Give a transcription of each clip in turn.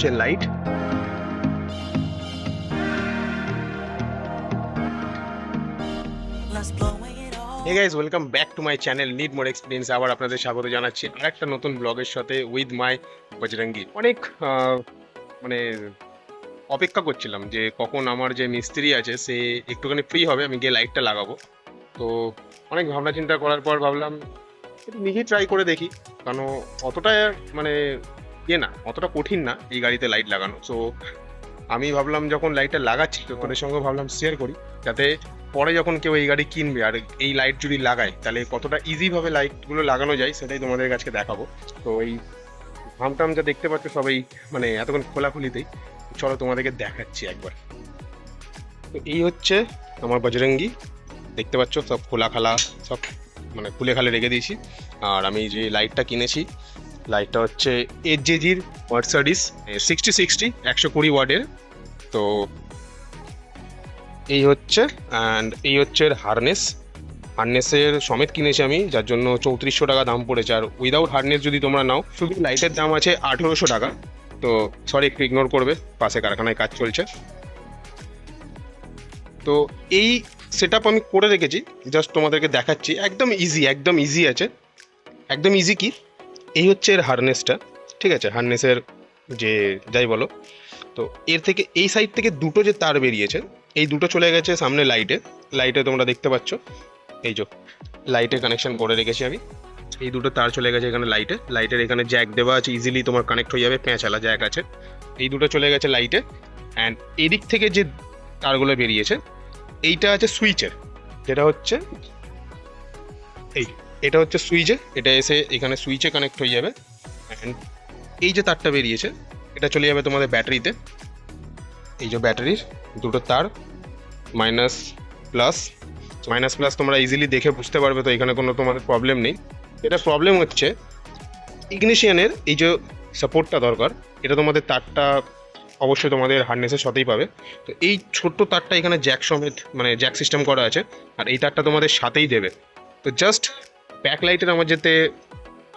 হচ্ছে light? Hey guys welcome back to my channel need more experience আবার আপনাদের স্বাগত জানাচ্ছি। আর একটা নতুন ব্লগের সাথে উইথ মাই বজরঙ্গি। অনেক মানে অপেক্ষা করছিলাম যে কখন আমার যে মিস্ত্রি আছে, সে একটুখানি ফ্রি হবে, আমি গিয়ে লাইটটা লাগাবো। তো অনেক ভাবনা চিন্তা করার পর ভাবলাম নিজেই ট্রাই করে দেখি। কারণ অতটা মানে ইয়ে না অতটা কঠিন না এই গাড়িতে লাইট লাগানো। সো আমি ভাবলাম যখন লাইটটা লাগাচ্ছি তো তোদের সঙ্গে ভাবলাম শেয়ার করি যাতে পরে যখন কেউ এই গাড়ি কিনবে আর এই লাইট যদি লাগায় তাহলে কতটা ইজিভাবে লাইটগুলো লাগানো যায় সেটাই তোমাদের কাছে দেখাবো। তো এই ঘামটাম যা দেখতে পাচ্ছ সবাই মানে এতক্ষণ খোলাখুলিতেই। চলো তোমাদেরকে দেখাচ্ছি একবার। তো এই হচ্ছে আমার বজরঙ্গি। দেখতে পাচ্ছ সব খোলা খালা সব মানে খুলে খালে রেখে দিয়েছি। আর আমি যে লাইটটা কিনেছি লাইটটা হচ্ছে এইচ জেজির মার্সাডিস সিক্সটি সিক্সটি একশো কুড়ি ওয়ার্ডের। তো এই হচ্ছে অ্যান্ড এই হচ্ছে হারনেস হারনেসের সমেত কিনেছি আমি, যার জন্য চৌত্রিশশো টাকা দাম পড়েছে। আর উইদাউট হারনেস যদি তোমরা নাও, শুধু লাইটের দাম আছে আঠেরোশো টাকা। তো সরি একটু ইগনোর করবে, পাশে কারখানায় কাজ চলছে। তো এই সেট আমি করে রেখেছি জাস্ট তোমাদেরকে দেখাচ্ছি। একদম ইজি একদম ইজি আছে। একদম ইজি কি? এই হচ্ছে এর হারনেসটা ঠিক আছে? হারনেসের যে যাই বলো, তো এর থেকে এই সাইড থেকে দুটো যে তার বেরিয়েছে, এই দুটো চলে গেছে সামনে লাইটে লাইটে তোমরা দেখতে পাচ্ছ, এই যে লাইটে কানেকশন করে রেখেছি আমি। এই দুটো তার চলে গেছে এখানে লাইটে লাইটের এখানে জ্যাক দেওয়া আছে ইজিলি তোমার কানেক্ট হয়ে যাবে, পেঁচালা জ্যাক আছে। এই দুটো চলে গেছে লাইটে অ্যান্ড এদিক থেকে যে তারগুলো বেরিয়েছে, এইটা আছে সুইচের যেটা হচ্ছে এই। এটা হচ্ছে সুইচে, এটা এসে এখানে সুইচে কানেক্ট হয়ে যাবে। অ্যান্ড এই যে তারটা বেরিয়েছে, এটা চলে যাবে তোমাদের ব্যাটারিতে। এই যে ব্যাটারির দুটো তার মাইনাস প্লাস মাইনাস প্লাস তোমরা ইজিলি দেখে বুঝতে পারবে, তো এখানে কোনো তোমাদের প্রবলেম নেই। এটা প্রবলেম হচ্ছে ইগনিশিয়ানের এই যে সাপোর্টটা দরকার, এটা তোমাদের তারটা অবশ্যই তোমাদের হার্নেসের সাথেই পাবে। তো এই ছোট্ট তারটা এখানে জ্যাক সমেত মানে জ্যাক সিস্টেম করা আছে, আর এই তারটা তোমাদের সাথেই দেবে। তো জাস্ট ব্যাকলাইটের আমার যেতে,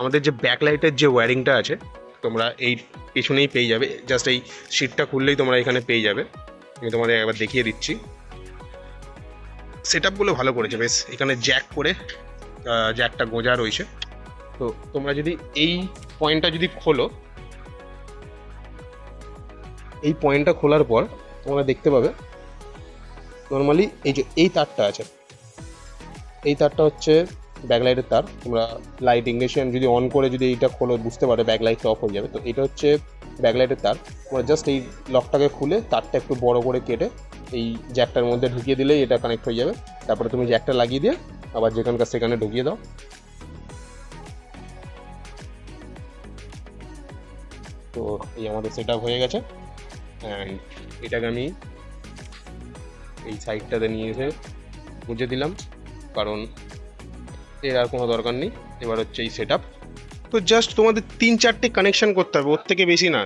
আমাদের যে ব্যাকলাইটের যে ওয়্যারিংটা আছে, তোমরা এই পেছনেই পেয়ে যাবে। জাস্ট এই সিটটা খুললেই তোমরা এখানে পেয়ে যাবে। আমি তোমাদের একবার দেখিয়ে দিচ্ছি। সেট আপগুলো ভালো করেছে, বেশ। এখানে জ্যাক করে জ্যাকটা গোজা রয়েছে। তো তোমরা যদি এই পয়েন্টটা যদি খোলো, এই পয়েন্টটা খোলার পর তোমরা দেখতে পাবে নর্মালি এই যে এই তারটা আছে, এই তারটা হচ্ছে ব্যাকলাইটের তার। তোমরা লাইট ইংলিশিয়ান যদি অন করে যদি এইটা খোলো, বুঝতে পারবে ব্যাকলাইটটা অফ হয়ে যাবে। তো এটা হচ্ছে ব্যাকলাইটের তার। তোমরা জাস্ট এই লকটাকে খুলে তারটা একটু বড় করে কেটে এই জ্যাকটার মধ্যে ঢুকিয়ে দিলেই এটা কানেক্ট হয়ে যাবে। তারপরে তুমি জ্যাকটা লাগিয়ে দিয়ে আবার যেখানকার সেখানে ঢুকিয়ে দাও। তো এই আমাদের সেট হয়ে গেছে। অ্যান্ড এটাকে আমি এই সাইডটাতে নিয়ে এসে মুছে দিলাম। কারণ এর আর কোনো দরকার নেই। এবার হচ্ছে এই সেট তো জাস্ট তোমাদের তিন চারটে কানেকশান করতে হবে, ওর থেকে বেশি না।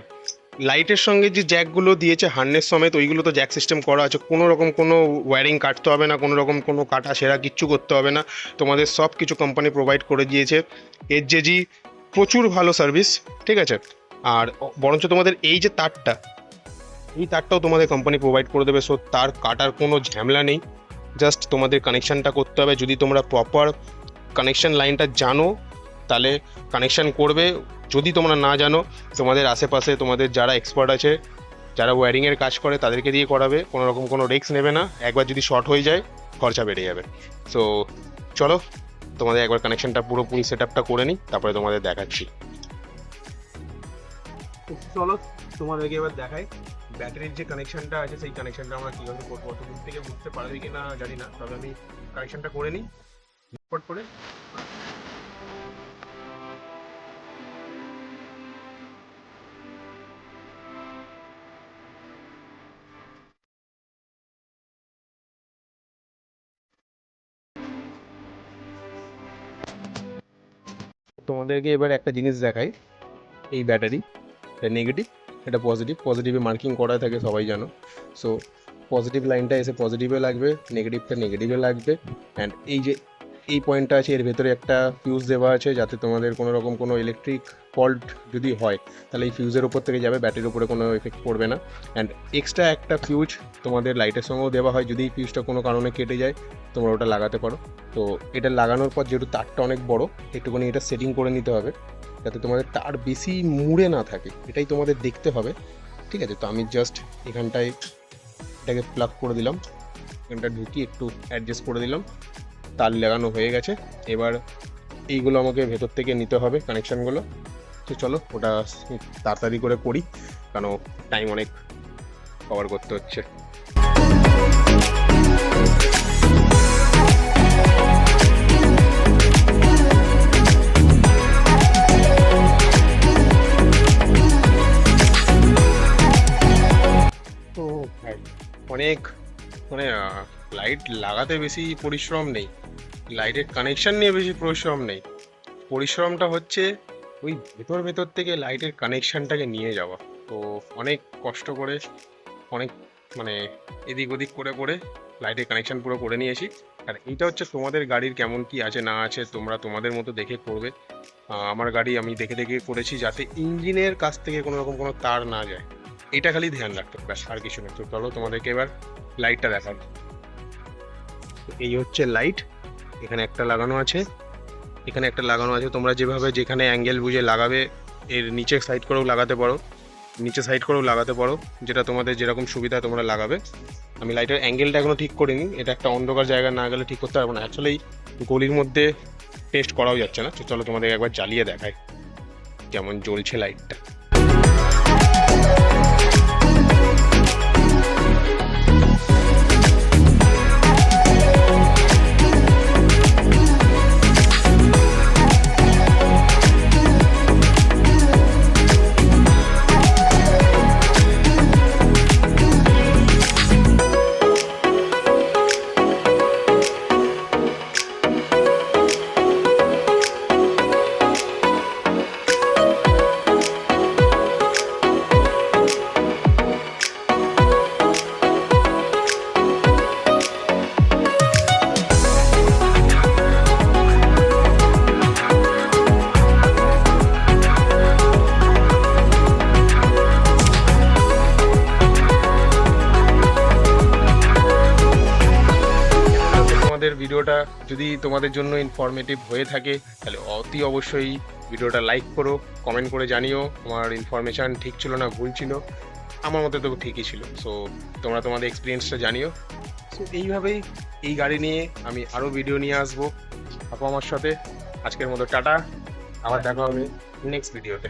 লাইটের সঙ্গে যে জ্যাকগুলো দিয়েছে হার্নেস সমেত, ওইগুলো তো জ্যাক সিস্টেম করা আছে। কোনো রকম কোনো ওয়্যারিং কাটতে হবে না, কোনো রকম কোনো কাটা সেরা কিচ্ছু করতে হবে না। তোমাদের সব কিছু কোম্পানি প্রোভাইড করে দিয়েছে। এর যে জি প্রচুর ভালো সার্ভিস ঠিক আছে? আর বরঞ্চ তোমাদের এই যে তারটা, এই তারটাও তোমাদের কোম্পানি প্রোভাইড করে দেবে। সো তার কাটার কোনো ঝামেলা নেই। জাস্ট তোমাদের কানেকশানটা করতে হবে। যদি তোমরা প্রপার কানেকশন লাইনটা জানো, তাহলে কানেকশন করবে। যদি তোমরা না জানো, তোমাদের আশেপাশে তোমাদের যারা এক্সপার্ট আছে, যারা ওয়্যারিংয়ের কাজ করে, তাদেরকে দিয়ে করাবে। কোনো রকম কোনো রিস্ক নেবে না। একবার যদি শর্ট হয়ে যায়, খরচা বেড়ে যাবে। সো চলো, তোমাদের একবার কানেকশনটা পুরোপুরি সেট আপটা করে নিই, তারপরে তোমাদের দেখাচ্ছি। চলো, তোমাদেরকে এবার দেখাই। ব্যাটারির যে কানেকশনটা আছে, সেই কানেকশনটা আমরা কীভাবে করব? অত দূর থেকে বুঝতে পারবে কি না জানি না, তবে আমি কানেকশনটা করে নিই। ঝটপট করে। তোমাদেরকে এবার একটা জিনিস দেখাই, এই ব্যাটারি। এটা নেগেটিভ এটা পজিটিভ পজিটিভে মার্কিং করা থাকে, সবাই জানো। সো পজিটিভ লাইনটা এসে পজিটিভে লাগবে নেগেটিভটা নেগেটিভে লাগবে। অ্যান্ড এই যে এই পয়েন্টটা আছে, এর ভেতরে একটা ফিউজ দেওয়া আছে যাতে তোমাদের কোনো রকম কোনো ইলেকট্রিক ফল্ট যদি হয়, তাহলে এই ফিউজের উপর থেকে যাবে ব্যাটারির উপরে কোনো এফেক্ট পড়বে না। অ্যান্ড এক্সট্রা একটা ফিউজ তোমাদের লাইটের সঙ্গেও দেওয়া হয়, যদি এই ফিউজটা কোনো কারণে কেটে যায়, তোমরা ওটা লাগাতে পারো। তো এটা লাগানোর পর যেহেতু তারটা অনেক বড়, একটুখানি এটা সেটিং করে নিতে হবে, যাতে তোমাদের তার বেশি মুড়ে না থাকে, এটাই তোমাদের দেখতে হবে। ঠিক আছে, তো আমি জাস্ট এখানটায় এটাকে প্লাগ করে দিলাম। এখানটা ঢুকি একটু অ্যাডজাস্ট করে দিলাম। তার লাগানো হয়ে গেছে। এবার এইগুলো আমাকে ভেতর থেকে নিতে হবে কানেকশানগুলো তো চলো, ওটা তাড়াতাড়ি করে করি কারণ টাইম অনেক কভার করতে হচ্ছে। তো অনেক মানে লাইট লাগাতে বেশি পরিশ্রম নেই। লাইটের কানেকশান নিয়ে বেশি পরিশ্রম নেই। পরিশ্রমটা হচ্ছে ওই ভেতর ভেতর থেকে লাইটের কানেকশানটাকে নিয়ে যাওয়া। তো অনেক কষ্ট করে, অনেক মানে এদিক ওদিক করে করে লাইটের কানেকশান পুরো করে নিয়েছি। আর এইটা হচ্ছে তোমাদের গাড়ির কেমন কি আছে না আছে, তোমরা তোমাদের মতো দেখে করবে। আমার গাড়ি আমি দেখে দেখে করেছি যাতে ইঞ্জিনের কাছ থেকে কোনো রকম কোনো তার না যায়। এটা খালি ধ্যান রাখতে ব্যাস, আর কিছু নেই। তো চলো তোমাদেরকে এবার লাইটটা দেখাই। এই হচ্ছে লাইট এখানে একটা লাগানো আছে। এখানে একটা লাগানো আছে, তোমরা যেভাবে যেখানে অ্যাঙ্গেল বুঝে লাগাবে, এর নিচে সাইড করেও লাগাতে পারো। নিচে সাইড করেও লাগাতে পারো, যেটা তোমাদের যেরকম সুবিধা তোমরা লাগাবে। আমি লাইটের অ্যাঙ্গেলটা এখনও ঠিক করিনি, এটা একটা অন্ধকার জায়গা না গেলে ঠিক করতে পারব না। অ্যাকচুয়ালি গলির মধ্যে টেস্ট করাও যাচ্ছে না চলো তোমাদের একবার জ্বালিয়ে দেখায় কেমন জ্বলছে লাইটটা ভিডিওটা যদি তোমাদের জন্য ইনফরমেটিভ হয়ে থাকে, তাহলে অতি অবশ্যই ভিডিওটা লাইক করো কমেন্ট করে জানিও আমার ইনফরমেশান ঠিক ছিল না, ভুল ছিল। আমার মতে তো ঠিকই ছিল। সো তোমরা তোমাদের এক্সপিরিয়েন্সটা জানিও। সো এইভাবেই এই গাড়ি নিয়ে আমি আরও ভিডিও নিয়ে আসব। আপু আমার সাথে। আজকের মতো টাটা। আবার দেখা হবে নেক্সট ভিডিওতে